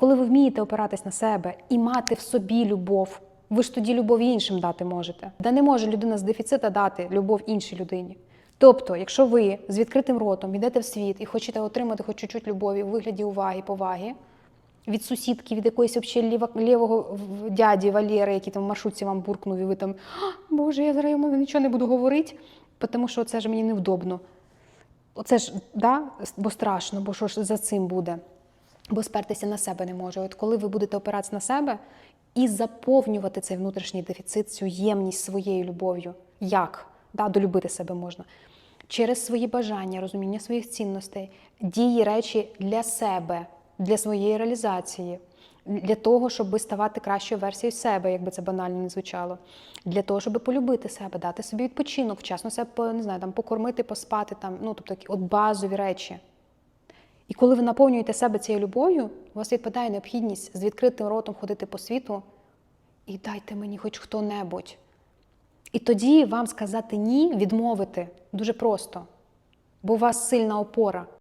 Коли ви вмієте опиратись на себе і мати в собі любов, ви ж тоді любов іншим дати можете. Да не може людина з дефіцита дати любов іншій людині. Тобто, якщо ви з відкритим ротом йдете в світ і хочете отримати хоч чуть-чуть любові у вигляді уваги, поваги від сусідки, від якоїсь ліва, лівого дяді Валєри, який там в маршрутці вам буркнув, і ви там Боже, я зараз йому нічого не буду говорити, тому що це ж мені невдобно. Оце ж, да, бо страшно, бо що ж за цим буде? Бо спертися на себе не може. От коли ви будете опиратися на себе і заповнювати цей внутрішній дефіцит, цю ємність своєю любов'ю, як? Да, долюбити себе можна. Через свої бажання, розуміння своїх цінностей, дії речі для себе, для своєї реалізації, для того, щоб ставати кращою версією себе, якби це банально не звучало, для того, щоб полюбити себе, дати собі відпочинок, вчасно себе не знаю, там, покормити, поспати, там, ну, тобто такі от базові речі. І коли ви наповнюєте себе цією любов'ю, у вас відпадає необхідність з відкритим ротом ходити по світу і дайте мені хоч хто-небудь. І тоді вам сказати ні, відмовити дуже просто, бо у вас сильна опора.